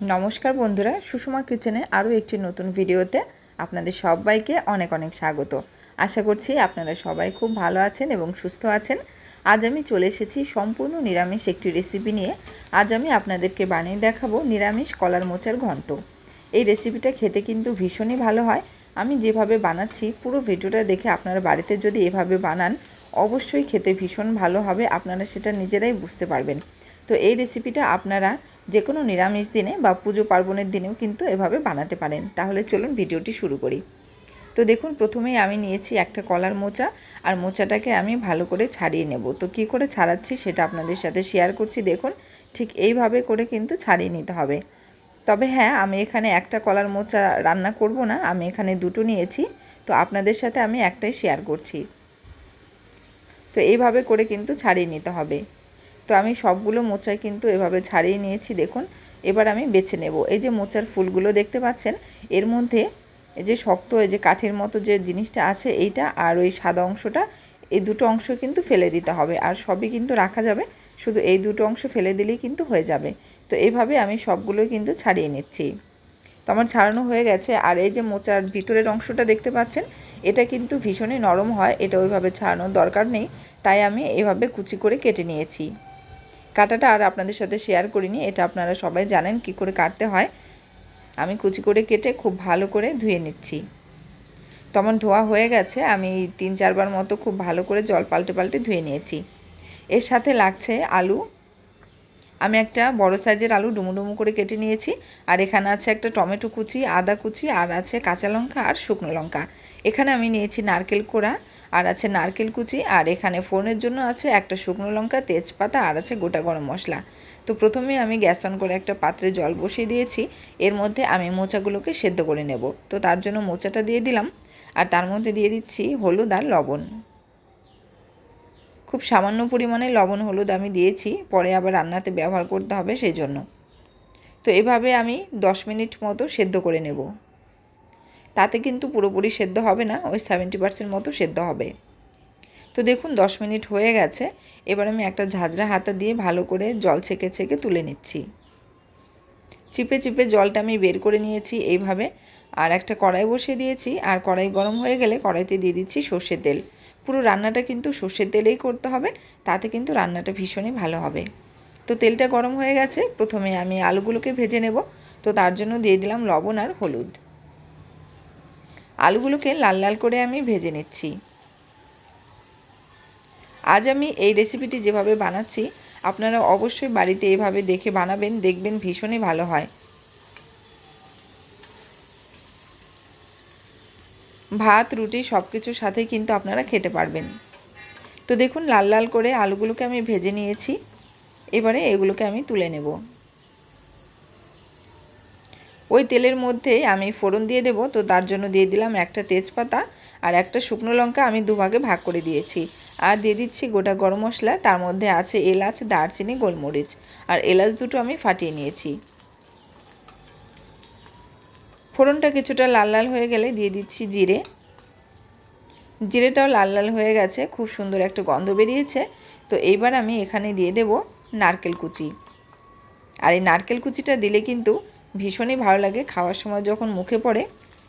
নমস্কার বন্ধুরা, সুষমা কিচেনে আরও একটি নতুন ভিডিওতে আপনাদের সবাইকে অনেক অনেক স্বাগত। আশা করছি আপনারা সবাই খুব ভালো আছেন এবং সুস্থ আছেন। আজ আমি চলে এসেছি সম্পূর্ণ নিরামিষ একটি রেসিপি নিয়ে। আজ আমি আপনাদেরকে বানিয়ে দেখাবো নিরামিষ কলার মোচার ঘন্ট। এই রেসিপিটা খেতে কিন্তু ভীষণই ভালো হয়। আমি যেভাবে বানাচ্ছি, পুরো ভিডিওটা দেখে আপনারা বাড়িতে যদি এভাবে বানান, অবশ্যই খেতে ভীষণ ভালো হবে। আপনারা সেটা নিজেরাই বুঝতে পারবেন। তো এই রেসিপিটা আপনারা যে কোনো নিরামিষ দিনে বা পুজো পার্বণের দিনেও কিন্তু এভাবে বানাতে পারেন। তাহলে চলুন ভিডিওটি শুরু করি। তো দেখুন, প্রথমেই আমি নিয়েছি একটা কলার মোচা, আর মোচাটাকে আমি ভালো করে ছাড়িয়ে নেব। তো কি করে ছাড়াচ্ছি সেটা আপনাদের সাথে শেয়ার করছি। দেখুন, ঠিক এইভাবে করে কিন্তু ছাড়িয়ে নিতে হবে। তবে হ্যাঁ আমি এখানে একটা কলার মোচা রান্না করব না, আমি এখানে দুটো নিয়েছি। তো আপনাদের সাথে আমি একটাই শেয়ার করছি। তো এইভাবে করে কিন্তু ছাড়িয়ে নিতে হবে। তো আমি সবগুলো মোচাই কিন্তু এভাবে ছাড়িয়ে নিয়েছি, দেখুন। এবার আমি বেছে নেব। এই যে মোচার ফুলগুলো দেখতে পাচ্ছেন, এর মধ্যে এই যে শক্ত, এই যে কাঠের মতো যে জিনিসটা আছে এইটা আর ওই সাদা অংশটা, এই দুটো অংশ কিন্তু ফেলে দিতে হবে। আর সবই কিন্তু রাখা যাবে, শুধু এই দুটো অংশ ফেলে দিলেই কিন্তু হয়ে যাবে। তো এইভাবে আমি সবগুলোই কিন্তু ছাড়িয়ে নিচ্ছি। তো আমার ছাড়ানো হয়ে গেছে। আর এই যে মোচার ভিতরের অংশটা দেখতে পাচ্ছেন, এটা কিন্তু ভীষণই নরম হয়। এটা ওইভাবে ছাড়ানোর দরকার নেই। তাই আমি এভাবে কুচি করে কেটে নিয়েছি। কাটাটা আর আপনাদের সাথে শেয়ার করিনি, এটা আপনারা সবাই জানেন কি করে কাটতে হয়। আমি কুচি করে কেটে খুব ভালো করে ধুয়ে নিচ্ছি। তো আমার ধোয়া হয়ে গেছে, আমি তিন চারবার মতো খুব ভালো করে জল পাল্টে পাল্টে ধুয়ে নিয়েছি। এর সাথে লাগছে আলু। আমি একটা বড় সাইজের আলু ডুমু ডুমু করে কেটে নিয়েছি, আর এখানে আছে একটা টমেটো কুচি, আদা কুচি, আর আছে কাঁচা লঙ্কা আর শুকনো লঙ্কা। এখানে আমি নিয়েছি নারকেল কোড়া আর আছে নারকেল কুচি, আর এখানে ফোড়নের জন্য আছে একটা শুকনো লঙ্কা, তেজপাতা, আর আছে গোটা গরম মশলা। তো প্রথমে আমি গ্যাস অন করে একটা পাত্রে জল বসিয়ে দিয়েছি, এর মধ্যে আমি মোচাগুলোকে সেদ্ধ করে নেব। তো তার জন্য মোচাটা দিয়ে দিলাম, আর তার মধ্যে দিয়ে দিচ্ছি হলুদ আর লবণ। খুব সামান্য পরিমাণে লবণ হলুদ আমি দিয়েছি, পরে আবার রান্নাতে ব্যবহার করতে হবে সেই জন্য। তো এভাবে আমি দশ মিনিট মতো সেদ্ধ করে নেব। তাতে কিন্তু পুরোপুরি সেদ্ধ হবে না, ওই সেভেন্টি পার্সেন্ট মতো সেদ্ধ হবে। তো দেখুন, দশ মিনিট হয়ে গেছে, এবার আমি একটা ঝাঁঝরা হাতা দিয়ে ভালো করে জল ছেঁকে ছেঁকে তুলে নিচ্ছি। চিপে চিপে জলটা আমি বের করে নিয়েছি এইভাবে, আর একটা কড়াই বসিয়ে দিয়েছি, আর কড়াই গরম হয়ে গেলে কড়াইতে দিয়ে দিচ্ছি সর্ষের তেল। পুরো রান্নাটা কিন্তু সর্ষের তেলেই করতে হবে, তাতে কিন্তু রান্নাটা ভীষণই ভালো হবে। তো তেলটা গরম হয়ে গেছে, প্রথমে আমি আলুগুলোকে ভেজে নেব, তো তার জন্য দিয়ে দিলাম লবণ আর হলুদ। আলুগুলোকে লাল লাল করে আমি ভেজে নিচ্ছি। আজ আমি এই রেসিপিটি যেভাবে বানাচ্ছি, আপনারা অবশ্যই বাড়িতে এভাবে দেখে বানাবেন, দেখবেন ভীষণই ভালো হয়। ভাত, রুটি সব কিছুর সাথেই কিন্তু আপনারা খেতে পারবেন। তো দেখুন, লাল লাল করে আলুগুলোকে আমি ভেজে নিয়েছি। এবারে এগুলোকে আমি তুলে নেব। ওই তেলের মধ্যে আমি ফোড়ন দিয়ে দেব, তো তার জন্য দিয়ে দিলাম একটা তেজপাতা আর একটা শুকনো লঙ্কা আমি দুভাগে ভাগ করে দিয়েছি। আর দিয়ে দিচ্ছি গোটা গরম মশলা, তার মধ্যে আছে এলাচ, দারচিনি, গোলমরিচ। আর এলাচ দুটো আমি ফাটিয়ে নিয়েছি। ফোড়নটা কিছুটা লাল লাল হয়ে গেলে দিয়ে দিচ্ছি জিরে। জিরেটাও লাল লাল হয়ে গেছে, খুব সুন্দর একটা গন্ধ বেরিয়েছে। তো এইবার আমি এখানে দিয়ে দেব নারকেল কুচি। আর এই নারকেল কুচিটা দিলে কিন্তু ভীষণই ভালো লাগে। খাওয়ার সময় যখন মুখে পড়ে,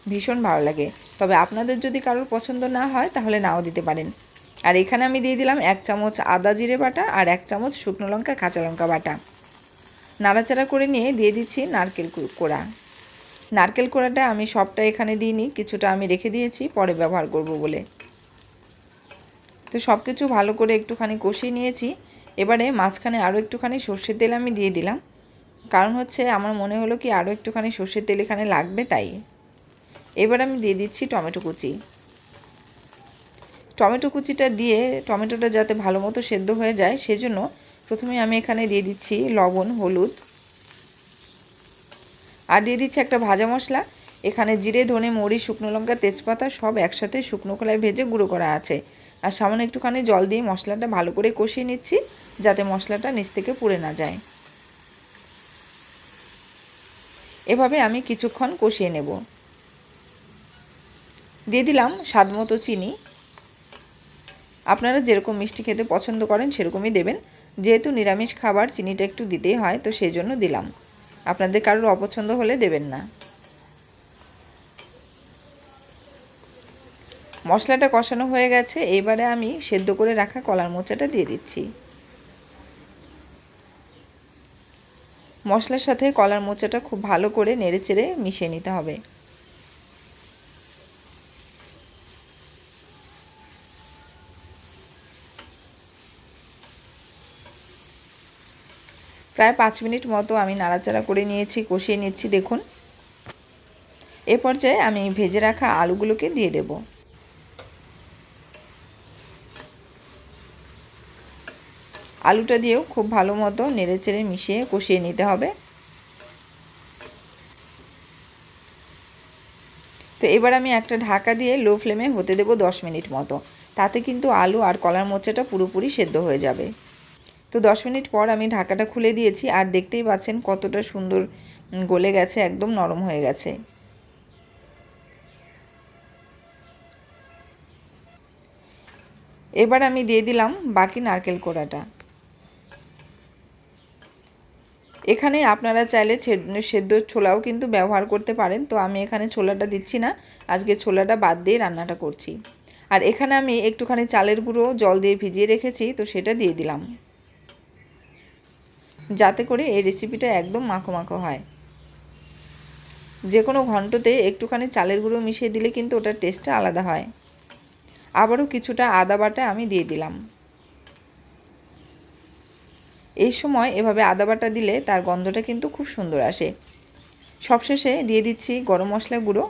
ভীষণ ভালো লাগে। তবে আপনাদের যদি কারোর পছন্দ না হয়, তাহলে নাও দিতে পারেন। আর এখানে আমি দিয়ে দিলাম এক চামচ আদা জিরে বাটা আর এক চামচ শুকনো লঙ্কা, কাঁচা লঙ্কা বাটা। নাড়াচাড়া করে নিয়ে দিয়ে দিচ্ছি নারকেল কোড়া। নারকেল কোড়াটা আমি সবটা এখানে দিইনি, কিছুটা আমি রেখে দিয়েছি, পরে ব্যবহার করব বলে। তো সব কিছু ভালো করে একটুখানি কষিয়ে নিয়েছি। এবারে মাঝখানে আরও একটুখানি সর্ষের তেল আমি দিয়ে দিলাম। কারণ হচ্ছে আমার মনে হলো কি আরও একটুখানি সর্ষের তেল এখানে লাগবে তাই। এবার আমি দিয়ে দিচ্ছি টমেটো কুচি। টমেটো কুচিটা দিয়ে টমেটোটা যাতে ভালো মতো সেদ্ধ হয়ে যায়, সেজন্য প্রথমে আমি এখানে দিয়ে দিচ্ছি লবণ, হলুদ। আর দিয়ে দিচ্ছি একটা ভাজা মশলা। এখানে জিরে, ধনে, মরিচ, শুকনো লঙ্কা, তেজপাতা সব একসাথে শুকনো কলায় ভেজে গুঁড়ো করা আছে। আর সামান্য একটুখানি জল দিয়ে মশলাটা ভালো করে কষিয়ে নিচ্ছি, যাতে মশলাটা নিচ থেকে পুড়ে না যায়। এভাবে আমি কিছুক্ষণ কষিয়ে নেব। দিয়ে দিলাম স্বাদ মতো চিনি। আপনারা যেরকম মিষ্টি খেতে পছন্দ করেন সেরকমই দেবেন। যেহেতু নিরামিষ খাবার চিনিটা একটু দিতেই হয়, তো সেই জন্য দিলাম। আপনাদের কারোর অপছন্দ হলে দেবেন না। মশলাটা কষানো হয়ে গেছে, এবারে আমি সেদ্ধ করে রাখা কলার মোচাটা দিয়ে দিচ্ছি। মশলার সাথে কলার মোচাটা খুব ভালো করে নেড়ে চেড়ে মিশিয়ে নিতে হবে। প্রায় পাঁচ মিনিট মতো আমি নাড়াচাড়া করে নিয়েছি, কষিয়ে নিচ্ছি, দেখুন। এ পর্যায়ে আমি ভেজে রাখা আলুগুলোকে দিয়ে দেব। আলুটা দিয়েও খুব ভালো মতো নেড়ে চেড়ে মিশিয়ে কষিয়ে নিতে হবে। তো এবার আমি একটা ঢাকা দিয়ে লো ফ্লেমে হতে দেবো দশ মিনিট মতো। তাতে কিন্তু আলু আর কলার মোচাটা পুরোপুরি সেদ্ধ হয়ে যাবে। তো দশ মিনিট পর আমি ঢাকাটা খুলে দিয়েছি আর দেখতেই পাচ্ছেন কতটা সুন্দর গলে গেছে, একদম নরম হয়ে গেছে। এবার আমি দিয়ে দিলাম বাকি নারকেল কোড়াটা। এখানে আপনারা চাইলে সেদ্ধ ছোলাও কিন্তু ব্যবহার করতে পারেন। তো আমি এখানে ছোলাটা দিচ্ছি না। আজকে ছোলাটা বাদ দিয়ে রান্নাটা করছি। আর এখানে আমি একটুখানি চালের গুঁড়ো জল দিয়ে ভিজিয়ে রেখেছি, তো সেটা দিয়ে দিলাম। যাতে করে এই রেসিপিটা একদম মাখো মাখো হয়। যে কোনো ঘন্টতে একটুখানি চালের গুঁড়ো মিশিয়ে দিলে কিন্তু ওটার টেস্টটা আলাদা হয়। আবারও কিছুটা আদা বাটা আমি দিয়ে দিলাম। এই সময় এভাবে আদা বাটা দিলে তার গন্ধটা কিন্তু খুব সুন্দর আসে। সবশেষে দিয়ে দিচ্ছি গরম মশলা গুঁড়ো।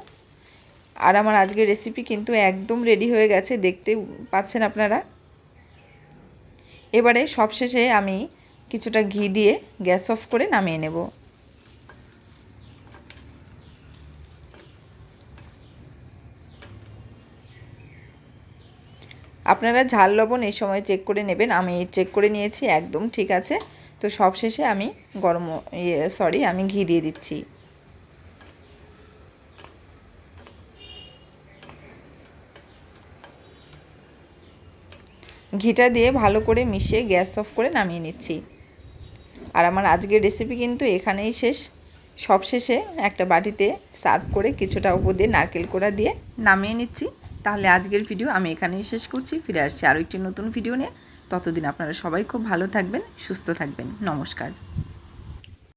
আর আমার আজকের রেসিপি কিন্তু একদম রেডি হয়ে গেছে, দেখতে পাচ্ছেন আপনারা। এবারে সবশেষে আমি কিছুটা ঘি দিয়ে গ্যাস অফ করে নামিয়ে নেব। আপনারা ঝাল লবণ এই সময় চেক করে নেবেন। আমি চেক করে নিয়েছি, একদম ঠিক আছে। তো সবশেষে আমি গরম ইয়ে সরি আমি ঘি দিয়ে দিচ্ছি। ঘিটা দিয়ে ভালো করে মিশিয়ে গ্যাস অফ করে নামিয়ে নিচ্ছি। আর আমার আজকের রেসিপি কিন্তু এখানেই শেষ। সব শেষে একটা বাটিতে সার্ভ করে কিছুটা উপর দিয়ে নারকেল কোড়া দিয়ে নামিয়ে নিচ্ছি। তাহলে আজকের ভিডিও আমি এখানেই শেষ করছি। ফিরে আসছি আরও একটি নতুন ভিডিও নিয়ে। ততদিন আপনারা সবাই খুব ভালো থাকবেন, সুস্থ থাকবেন। নমস্কার।